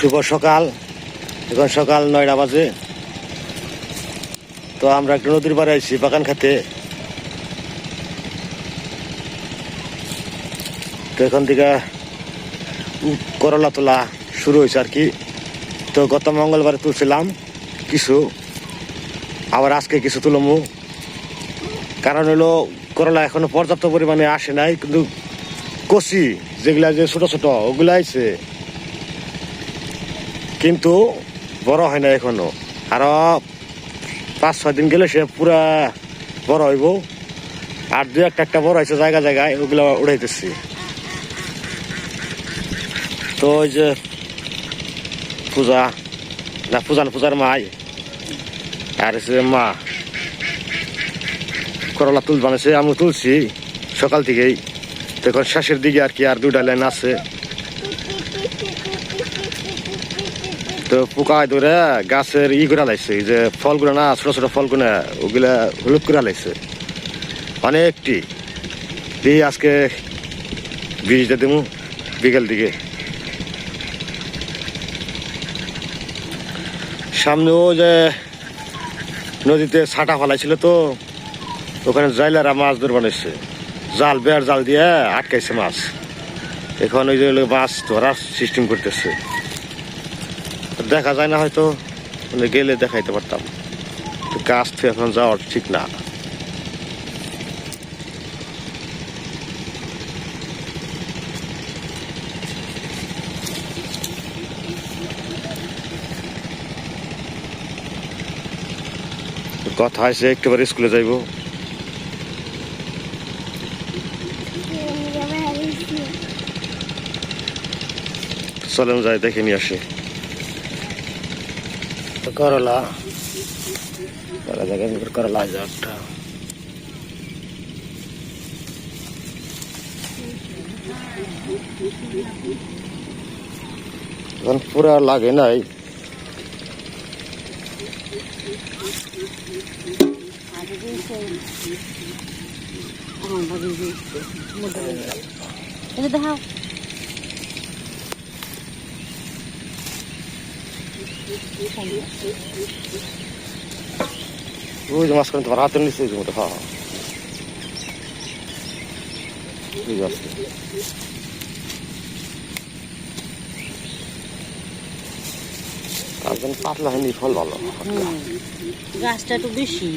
শুভ সকাল। এখন সকাল, নয়টা বাজে। তো আমরা একটা নদীর পাড়ে আইছি, বাগান খাতে। তো এখান থেকে করলা তোলা শুরু হয়েছে আর কি। তো গত মঙ্গলবারে তুলছিলাম কিছু। আবার আজকে কিছু তুলমু কারণ হলো করলা এখনও পর্যাপ্ত পরিমাণে আসে নাই, কিন্তু কচি যেগুলা যে ছোট ছোট, ওগুলো আইছে। কিন্তু বড় হয় না এখনও। আরও পাঁচ, ছয় দিন গেলে সে পুরা বড় হইব। আর দু একটা একটা বড় হয়েছে জায়গা জায়গায়, ওগুলো উড়াইতেছি। তো ওই যে পূজা, না পূজা না, পূজার মাই। আর মা। করলা তুল বানাইছে আমি তুলছি সকাল থেকেই। তো এখন শেষের দিকে আর কি, আর দুটা লাইন আছে। তো পোকা ধরে গাছের ই করে এই যে ফলগুলো না, ছোট ছোট ফলগুলো, ওগুলা হলুদ করে লাইছে। অনেকটি। দিয়ে আজকে বীজটা দেবো বিকেল দিকে। সামনেও যে নদীতে ছাটা ফেলাইছিল তো, ওখানে জাইলারা মাছ ধর বানাইছে জাল বেয়ার জাল দিয়ে আটকাইছে মাছ। এখন ওই যে মাছ ধরার সিস্টেম করতেছে। দেখা যায় না হয়তো মানে গেলে দেখাইতে পারতাম। গাছ থেকে এখন যাওয়ার ঠিক না। কথা হয়েছে, একেবারে স্কুলে যাইব। চলেন যাই, দেখে নিয়ে আসি। করলা। করলা জায়গায় করলা আছে এখন পুরা লাগে নাই। দেখাও। ওই যে মাঝখানে তোমার হাতের নিচে ওই যে মোটা হ্যাঁ আছে একদম পাতলা হয়নি ফল ভালো গাছটা একটু বেশি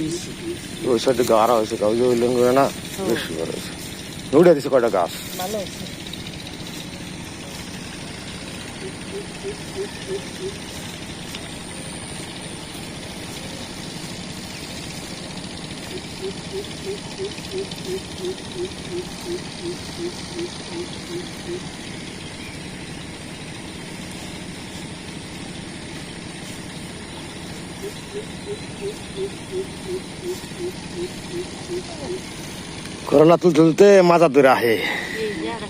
ওই সাইডে গাড়া হয়েছে ওই যে ওই লেঙ্গুরে না বেশি বড় হয়েছে উড়ে দিছে কয়টা গাছ ভালো হয়েছে করলা তুলতে তুলতে মাজা দূরে আহে এই জায়গাটা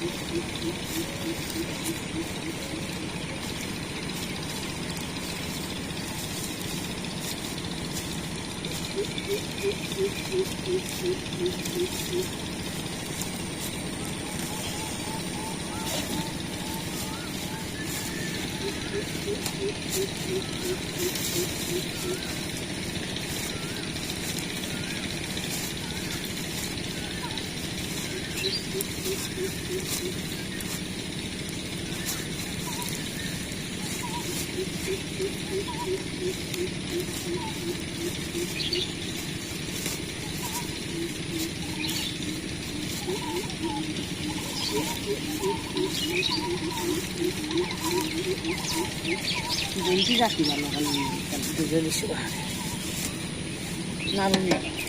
কি সুন্দর। বেশি গাছই ভালো ভালো দুধে বেশি ভালো না বুঝলি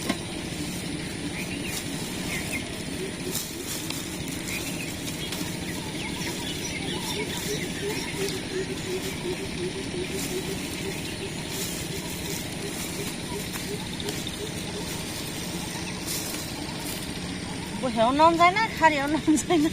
বসেও নাম যায় না খারিও নাম যায় না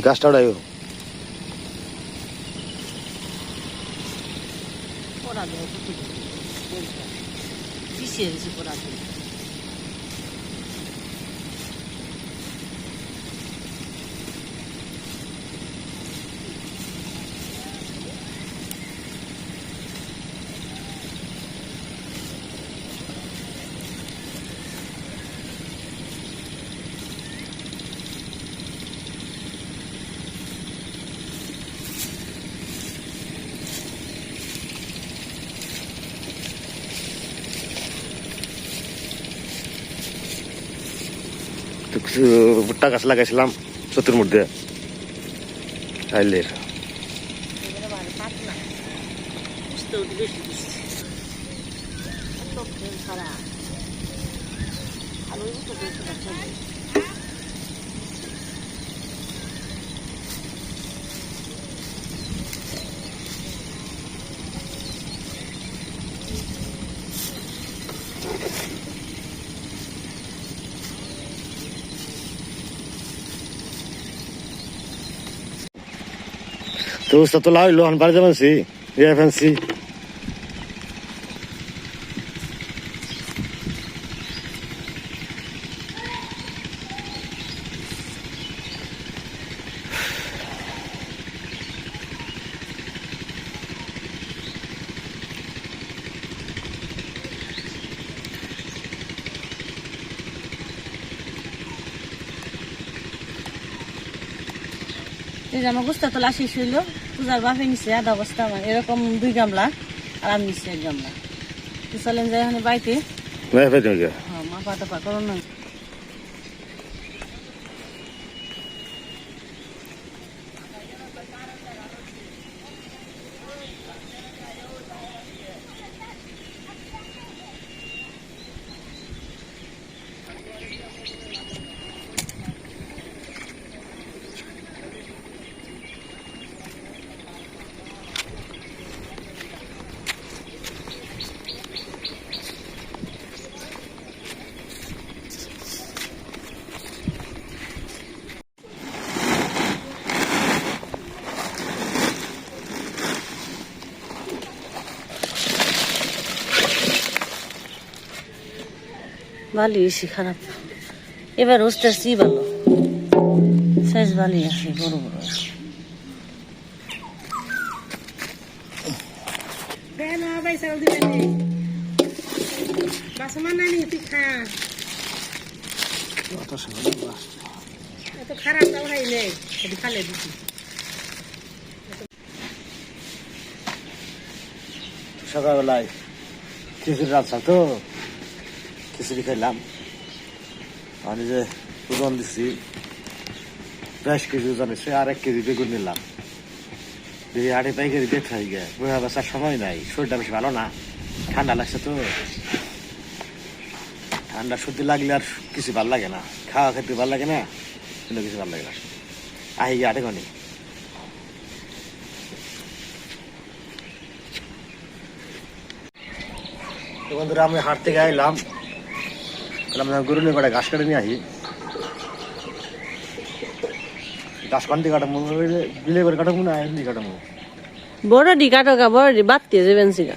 গাছটা উড়াইও পড়া দেয় পিছিয়ে গেছে পড়া দিয়ে তো কিছু ভুট্টা গাছ লাগাইছিলাম চতুর মধ্যে চাইলের এবারে মানে পাতলা বুঝতে একটু বেশি বুঝছি এত ফেল ছাড়া আলু তো বেশি খেলে তো উস্তা তো লাগাইলো এখন বাড়ি যাবেন সি। আমার গুস্তা তোলা শেষ হইল পূজার বাপে নিছে আধা বস্তা আমার। এরকম দুই গামলা আর আমি নিছি এক গামলা। তো চলেন যাই এখানে বাড়িতে গিয়ে হ্যাঁ মা পাতা পা করো না। ভালো বেশি খারাপ। এবার উস্তেছি ভালো? সাইজ ভালোই আছে বড় বড়। খারাপ খালে দিছি। সকালবেলায় খিচুড়ি রাখছা তো? খিচুড়ি খাইলাম আর যে ওজন দিচ্ছি দশ কেজি ওজন এসে আর এক কেজি বেগুন নিলাম দেখি আড়ে পাইকারি বেট হয়ে গে বুঝা বেচার সময় নাই শরীরটা বেশি ভালো না ঠান্ডা লাগছে তো ঠান্ডা সর্দি লাগলে আর কিছু ভালো লাগে না খাওয়া খেতে ভালো লাগে না কিন্তু কিছু ভালো লাগে না আহি গিয়ে আটে ঘনি বন্ধুরা আমি হাট থেকে তাহলে আমরা গরু নিয়ে কটা ঘাস কাটে নিয়ে আসি। ঘাস কাটতে কাটামো বিলে করে কাটামো না এমনি কাটামো বড় ডি কাটকা বড় ডি বাদ দিয়ে যাবেন সিগা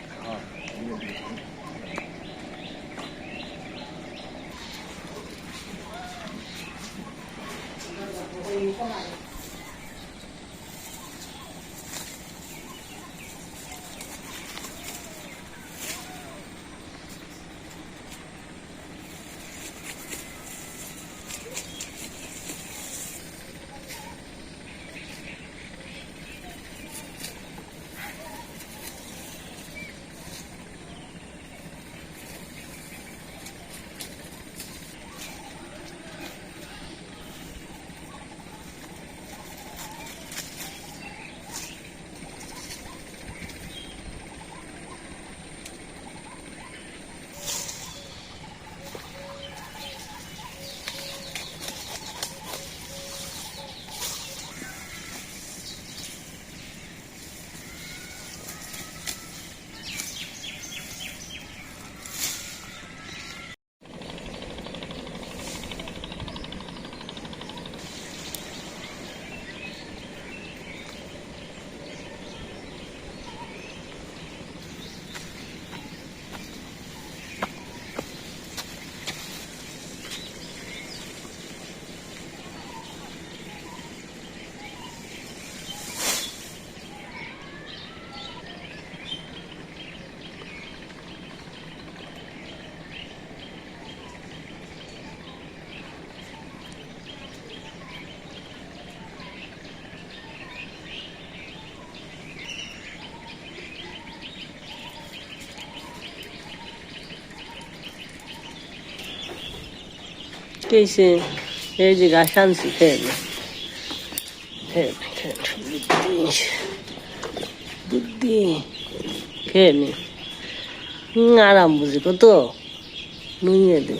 কেছে এই যে গাছ আনছি, খেয়ে। বুদ্ধি খেয়ে নে আরাম বুঝি কত? নুইয়ে দে।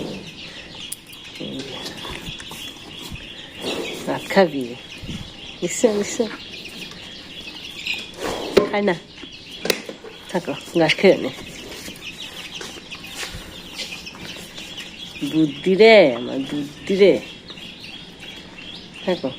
ভাত খাবি? ইচ্ছা ইচ্ছা খাই না। থাকো, গাছ খেয়ে নে। বুদ্ধি রে আমার বুদ্ধি রে থাকো।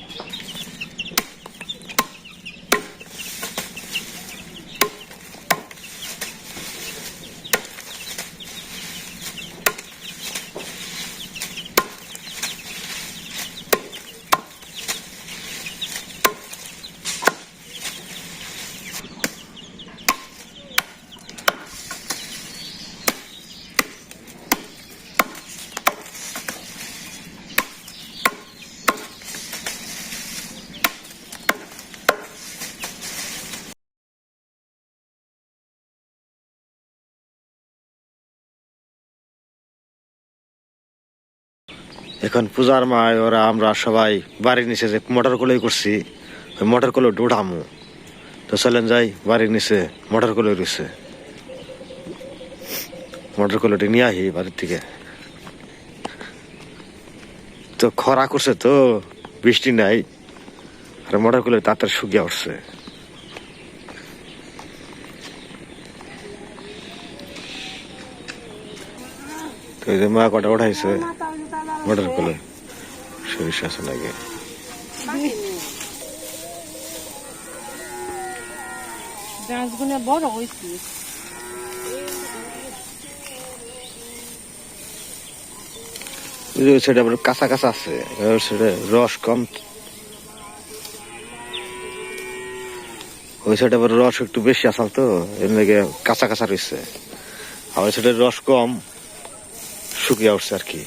এখন পূজার মায় ওরা আমরা সবাই বাড়ির নিচে যে মোটর কলই করছি, ওই মোটর কলে ডুডামু। তো চলেন যাই, বাড়ির নিচে মোটর কলে রয়েছে। মোটর কলটি নিয়ে আহি বাড়ির থেকে তো খরা করছে তো, বৃষ্টি নাই, আর মোটর কলে তাড়াতাড়ি শুকিয়ে উঠছে তো মা কটা উঠাইছে। মোটর কলে সরিষা আছে লাগে গাছগুলো বড় হয়েছে। ওই সেটা আবার কাঁচা কাঁচা আছে। সেটা রস কম। ওই সাইডে আবার রস একটু বেশি আসাল তো এর লেগে কাঁচা কাঁচা রয়েছে। আর ওই সাইডে রস কম শুকিয়ে উঠছে আর কি।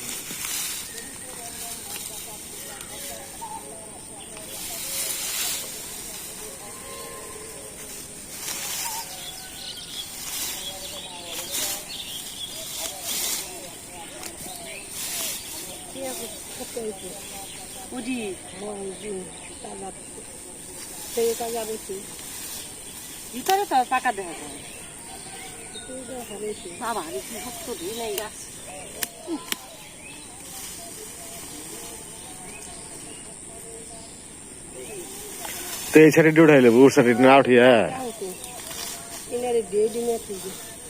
ভিতরে তো পাকা দেখা যায়। বাবা কি শক্ত ধুই নাই গাছ তো এই সাইডে উঠাইলে ওর সাইডে না উঠিয়া।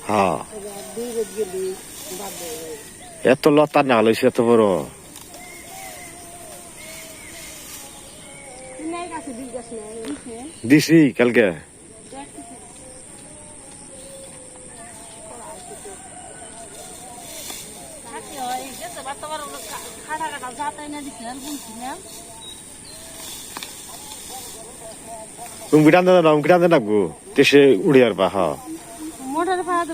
হ্যাঁ। এত লতা না লইছে এত বড়। দিছি কালকে। তুমি টানতে না তুমি টানতে নাকবো দেশে উড়ে আর বা হ্যাঁ মোটর পাড়া তো